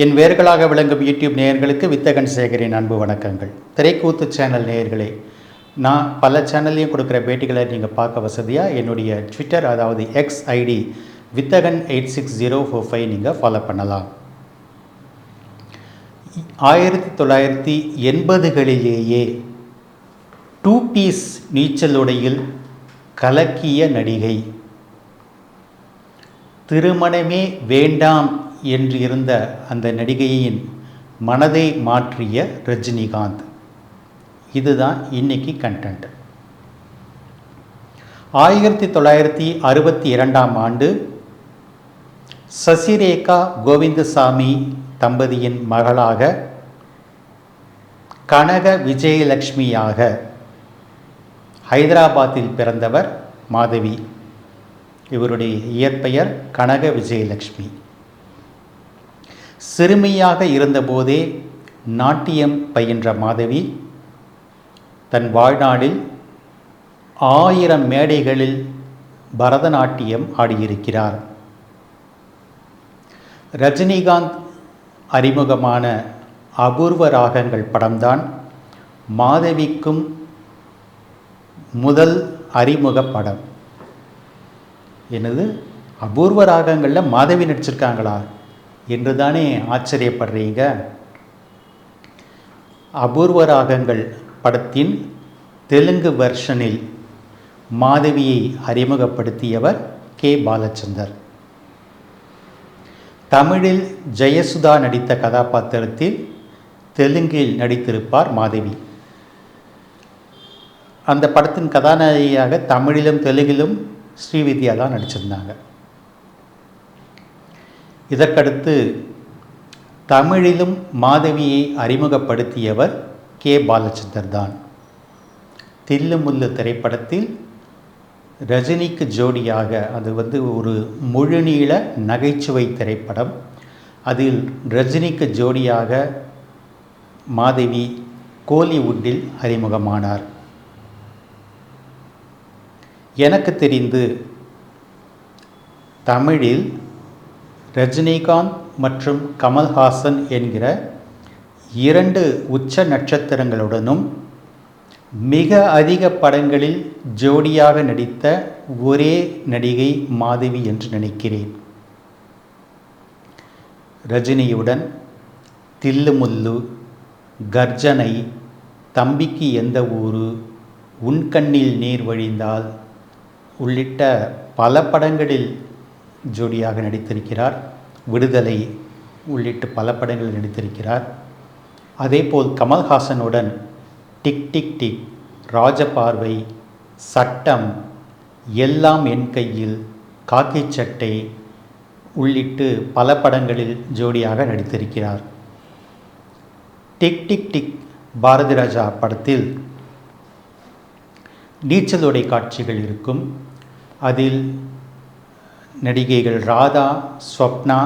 என் வேர்களாக விளங்கும் யூடியூப் நேயர்களுக்கு வித்தகன் சேகரின் அன்பு வணக்கங்கள். திரைக்கூத்து சேனல் நேயர்களே நான் பல சேனல்லையும் கொடுக்குற பேட்டிகளை நீங்கள் பார்க்க வசதியாக என்னுடைய ட்விட்டர் அதாவது X ID Vithagan eight six zero four five நீங்கள் ஃபாலோ பண்ணலாம். ஆயிரத்தி தொள்ளாயிரத்தி எண்பதுகளிலேயே டூ பீஸ் நீச்சலுடையில் கலக்கிய நடிகை. திருமணமே வேண்டாம் என்று இருந்த அந்த நடிகையின் மனதை மாற்றிய ரஜினிகாந்த். இதுதான் இன்னைக்கு கண்டென்ட் ஆயிரத்தி தொள்ளாயிரத்தி அறுபத்தி இரண்டாம் ஆண்டு சசிரேகா கோவிந்தசாமி தம்பதியின் மகளாக கனக விஜயலட்சுமியாக ஹைதராபாத்தில் பிறந்தவர் மாதவி. இவருடைய இயற்பெயர் கனக விஜயலட்சுமி. சிறுமியாக இருந்தபோதே நாட்டியம் பயின்ற மாதவி தன் வாழ்நாளில் ஆயிரம் மேடைகளில் பரதநாட்டியம் ஆடியிருக்கிறார். ரஜினிகாந்த் அறிமுகமான அபூர்வ ராகங்கள் படம்தான் மாதவிக்கும் முதல் அறிமுக படம். என்னது? அபூர்வ ராகங்களில் மாதவி நடிச்சிருக்காங்களா? என்று தானே ஆச்சரியப்படுறீங்க? அபூர்வ ராகங்கள் படத்தின் தெலுங்கு வெர்ஷனில் மாதவியை அறிமுகப்படுத்தியவர் கே. பாலச்சந்தர். தமிழில் ஜெயசுதா நடித்த கதாபாத்திரத்தில் தெலுங்கில் நடித்திருப்பார் மாதவி. அந்த படத்தின் கதாநாயகியாக தமிழிலும் தெலுங்கிலும் ஸ்ரீவித்யா தான் நடிச்சிருந்தாங்க. இதற்கடுத்து தமிழிலும் மாதவியை அறிமுகப்படுத்தியவர் கே. பாலச்சந்தர் தான் தில்லுமுல்லு திரைப்படத்தில் ரஜினிக்கு ஜோடியாக அது வந்து ஒரு முழுநீள நகைச்சுவை திரைப்படம். அதில் ரஜினிக்கு ஜோடியாக மாதவி கோலிவுட்டில் அறிமுகமானார். எனக்கு தெரிந்து தமிழில் ரஜினிகாந்த் மற்றும் கமல்ஹாசன் என்கிற இரண்டு உச்ச நட்சத்திரங்களுடனும் மிக அதிக படங்களில் ஜோடியாக நடித்த ஒரே நடிகை மாதவி என்று நினைக்கிறேன். ரஜினியுடன் தில்லுமுல்லு கர்ஜனை தம்பிக்கு எந்த ஊரு உன் கண்ணில் நீர் வழிந்தால் உள்ளிட்ட பல படங்களில் ஜோடியாக நடித்திருக்கிறார். விடுதலை உள்ளிட்டு பல படங்களில் நடித்திருக்கிறார். அதேபோல் கமல்ஹாசனுடன் tik tik tik Rajaparvai Sattam எல்லாம் என் கையில் காக்கி சட்டை உள்ளிட்டு பல படங்களில் ஜோடியாக நடித்திருக்கிறார். Tik tik tik Bharathi Raja படத்தில் நீச்சலுடை காட்சிகள் இருக்கும். அதில் நடிகைகள் ராதா ஸ்வப்னா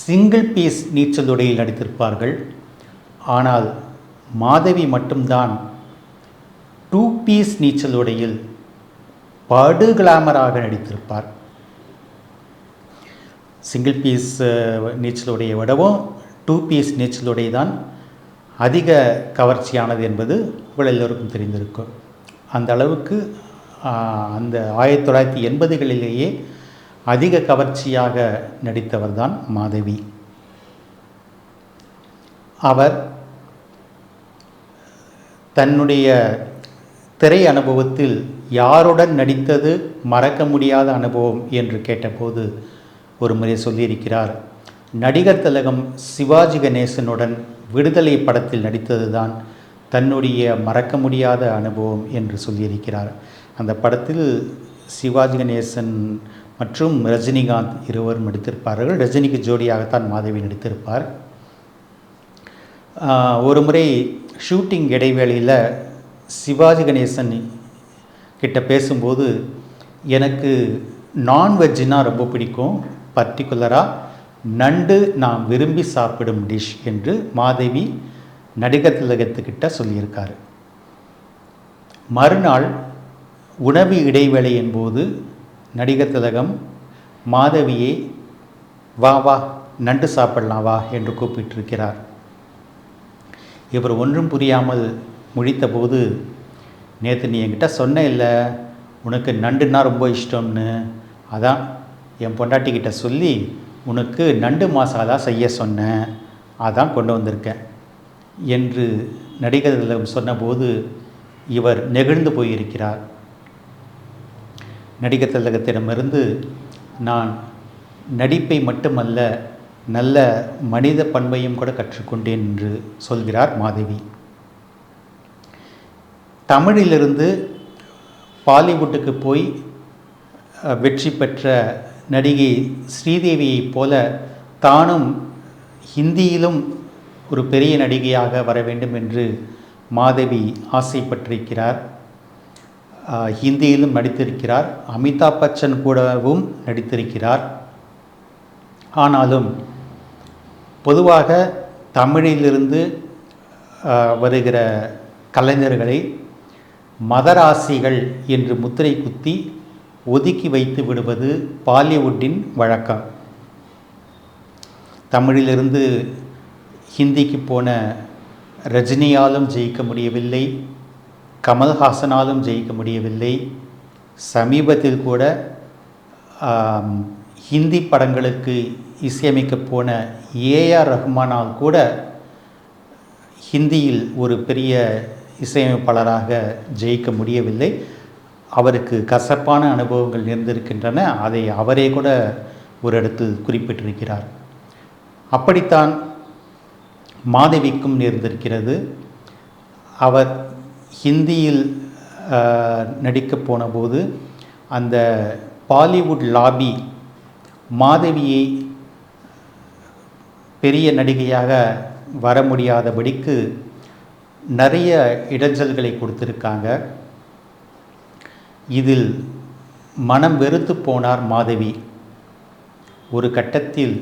சிங்கிள் பீஸ் நீச்சலுடையில் நடித்திருப்பார்கள். ஆனால் மாதவி மட்டும்தான் டூ பீஸ் நீச்சலுடையில் படு கிளாமராக நடித்திருப்பார். சிங்கிள் பீஸ் நீச்சலுடைய விடவும் டூ பீஸ் நீச்சலுடை தான் அதிக கவர்ச்சியானது என்பது உங்கள் எல்லோருக்கும் தெரிந்திருக்கும். அந்த அளவுக்கு அந்த ஆயிரத்தி தொள்ளாயிரத்தி எண்பதுகளிலேயே அதிக கவர்ச்சியாக நடித்தவர் தான் மாதவி. அவர் தன்னுடைய திரை அனுபவத்தில் யாருடன் நடித்தது மறக்க முடியாத அனுபவம் என்று கேட்டபோது ஒரு முறை சொல்லியிருக்கிறார் நடிகர் திலகம் சிவாஜி கணேசனுடன் விடுதலை படத்தில் நடித்தது தான் தன்னுடைய மறக்க முடியாத அனுபவம் என்று சொல்லியிருக்கிறார். அந்த படத்தில் சிவாஜி கணேசன் மற்றும் ரஜினிகாந்த் இருவரும் நடித்திருப்பார்கள். ரஜினிக்கு ஜோடியாகத்தான் மாதவி நடித்திருப்பார். ஒரு முறை ஷூட்டிங் இடைவேளையில் சிவாஜி கணேசன் கிட்ட பேசும்போது எனக்கு நான்வெஜ்ஜினா ரொம்ப பிடிக்கும். பர்டிகுலராக நண்டு நான் விரும்பி சாப்பிடும் டிஷ் என்று மாதவி நடிகர் திலகத்துக்கிட்ட சொல்லியிருக்காரு. மறுநாள் உணவு இடைவேளையின் போது நடிகர் திலகம் மாதவியை வா வா நண்டு சாப்பிடலாம் வா என்று கூப்பிட்டிருக்கிறார். இவர் ஒன்றும் புரியாமல் முழித்தபோது நேற்று நீ என்கிட்ட சொன்ன இல்லை உனக்கு நண்டுன்னா ரொம்ப இஷ்டம்னு. அதான் என் பொண்டாட்டிக்கிட்ட சொல்லி உனக்கு நண்டு மசாலா செய்ய சொன்னேன் அதான் கொண்டு வந்திருக்கேன் என்று நடிகர் திலகம் சொன்னபோது இவர் நெகிழ்ந்து போயிருக்கிறார். நடிகர் திலகத்திடமிருந்து நான் நடிப்பை மட்டுமல்ல நல்ல மனித பண்பையும் கூட கற்றுக்கொண்டேன் என்று சொல்கிறார் மாதவி. தமிழிலிருந்து பாலிவுட்டுக்கு போய் வெற்றி பெற்ற நடிகை ஸ்ரீதேவியைப் போல தானும் ஹிந்தியிலும் ஒரு பெரிய நடிகையாக வர வேண்டும் என்று மாதவி ஆசைப்பட்டிருக்கிறார். ஹிந்தியிலும் நடித்திருக்கிறார். அமிதாப் பச்சன் கூடவும் நடித்திருக்கிறார். ஆனாலும் பொதுவாக தமிழிலிருந்து வருகிற கலைஞர்களை மதராசிகள் என்று முத்திரை குத்தி ஒதுக்கி வைத்து விடுவது பாலிவுட்டின் வழக்கம். தமிழிலிருந்து ஹிந்திக்கு போன ரஜினியாலும் ஜெயிக்க முடியவில்லை. கமல்ஹாசனாலும் ஜெயிக்க முடியவில்லை. சமீபத்தில் கூட ஹிந்தி படங்களுக்கு இசையமைக்க போன ஏஆர் ரஹ்மானால் கூட ஹிந்தியில் ஒரு பெரிய இசையமைப்பாளராக ஜெயிக்க முடியவில்லை. அவருக்கு கசப்பான அனுபவங்கள் நேர்ந்திருக்கின்றன அதை அவரே கூட ஒரு இடத்தில் குறிப்பிட்டிருக்கிறார். அப்படித்தான் மாதவிக்கும் நேர்ந்திருக்கிறது. அவர் ஹிந்தியில் நடிக்க நடிக்கப் போனபோது அந்த பாலிவுட் லாபி மாதவியை பெரிய நடிகையாக வர முடியாதபடிக்கு நிறைய இடைஞ்சல்களை கொடுத்துருக்காங்க. இதில் மனம் வெறுத்து போனார் மாதவி. ஒரு கட்டத்தில்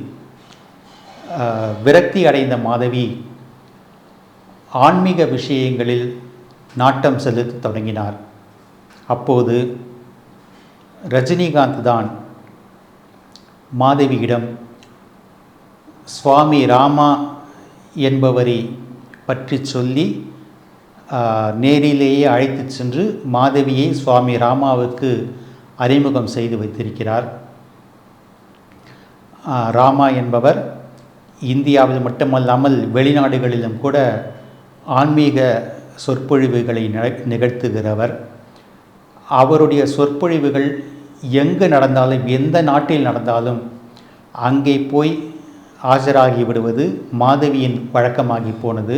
விரக்தி அடைந்த மாதவி ஆன்மீக விஷயங்களில் நாட்டம் செலுத்தத் தொடங்கினார். அப்போது ரஜினிகாந்த் தான் மாதவியிடம் சுவாமி ராமா என்பவரை பற்றி சொல்லி நேரிலேயே அழைத்து சென்று மாதவியை சுவாமி ராமாவுக்கு அறிமுகம் செய்து வைத்திருக்கிறார். ராமா என்பவர் இந்தியாவில் மட்டுமல்லாமல் வெளிநாடுகளிலும் கூட ஆன்மீக சொற்பொழிவுகளை நிகழ்த்துகிறவர். அவருடைய சொற்பொழிவுகள் எங்கு நடந்தாலும் எந்த நாட்டில் நடந்தாலும் அங்கே போய் ஆஜராகி விடுவது மாதவியின் வழக்கமாகி போனது.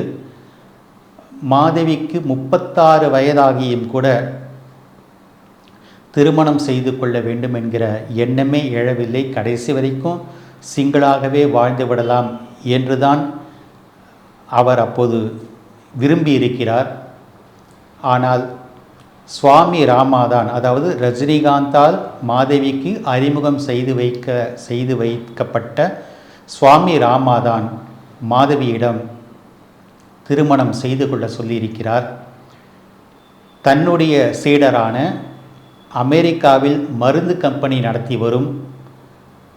மாதவிக்கு முப்பத்தாறு வயதாகியும் கூட திருமணம் செய்து கொள்ள வேண்டும் என்கிற எண்ணமே எழவில்லை. கடைசி வரைக்கும் சிங்களாகவே வாழ்ந்து விடலாம் என்றுதான் அவர் அப்போது விரும்பி இருக்கிறார் ஆனால் சுவாமி ராமாதான் அதாவது ரஜினிகாந்தால் மாதவிக்கு அறிமுகம் செய்து வைக்க செய்து வைக்கப்பட்ட சுவாமி ராமாதான் மாதவியிடம் திருமணம் செய்து கொள்ள சொல்லியிருக்கிறார். தன்னுடைய சீடரான அமெரிக்காவில் மருந்து கம்பெனி நடத்தி வரும்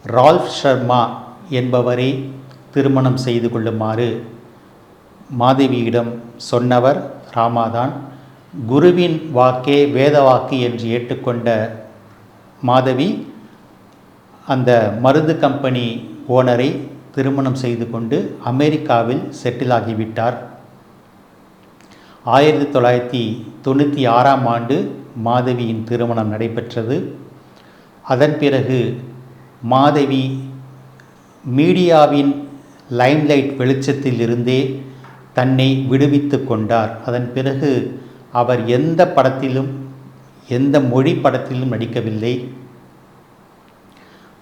ரால்ஃப் ஷர்மா என்பவரை திருமணம் செய்து கொள்ளுமாறு மாதவியிடம் சொன்னவர் ராமாதான் குருவின் வாக்கே வேத வாக்கு என்று ஏற்றுக்கொண்ட மாதவி அந்த மருந்து கம்பெனி ஓனரை திருமணம் செய்து கொண்டு அமெரிக்காவில் செட்டில் ஆகிவிட்டார். ஆயிரத்தி தொள்ளாயிரத்தி தொண்ணூற்றி ஆறாம் ஆண்டு மாதவியின் திருமணம் நடைபெற்றது. அதன் பிறகு மாதவி மீடியாவின் லைம்லைட் வெளிச்சத்தில் இருந்தே தன்னை விடுவித்து கொண்டார். அதன் பிறகு அவர் எந்த படத்திலும் எந்த மொழி படத்திலும் நடிக்கவில்லை.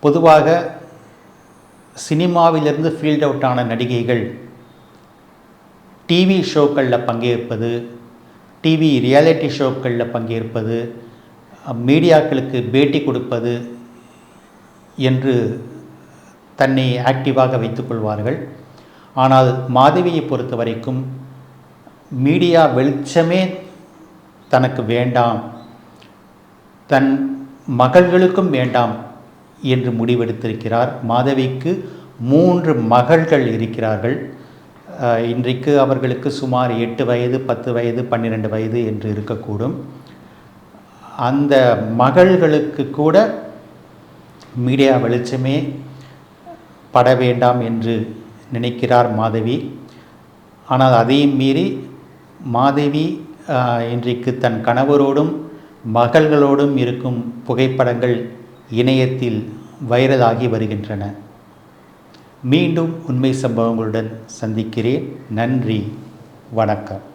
பொதுவாக சினிமாவிலிருந்து ஃபீல்ட் அவுட் ஆன நடிகைகள் டிவி ஷோக்களில் பங்கேற்பது டிவி ரியாலிட்டி ஷோக்களில் பங்கேற்பது மீடியாக்களுக்கு பேட்டி கொடுப்பது என்று தன்னை ஆக்டிவாக வைத்துக்கொள்வார்கள் ஆனால் மாதவியை பொறுத்த வரைக்கும் மீடியா வெளிச்சமே தனக்கு வேண்டாம். தன் மகள்களுக்கும் வேண்டாம் என்று முடிவெடுத்திருக்கிறார். மாதவிக்கு மூன்று மகள்கள் இருக்கிறார்கள். இன்றைக்கு அவர்களுக்கு சுமார் எட்டு வயது பத்து வயது பன்னிரெண்டு வயது என்று இருக்கக்கூடும். அந்த மகள்களுக்கு கூட மீடியா வெளிச்சமே பட வேண்டாம் என்று நினைக்கிறார் மாதவி. ஆனால் அதையும் மீறி மாதவி இன்றைக்கு தன் கணவரோடும் மகள்களோடும் இருக்கும் புகைப்படங்கள் இணையத்தில் வைரலாகி வருகின்றன. மீண்டும் உண்மை சம்பவங்களுடன் சந்திக்கிறேன். நன்றி. வணக்கம்.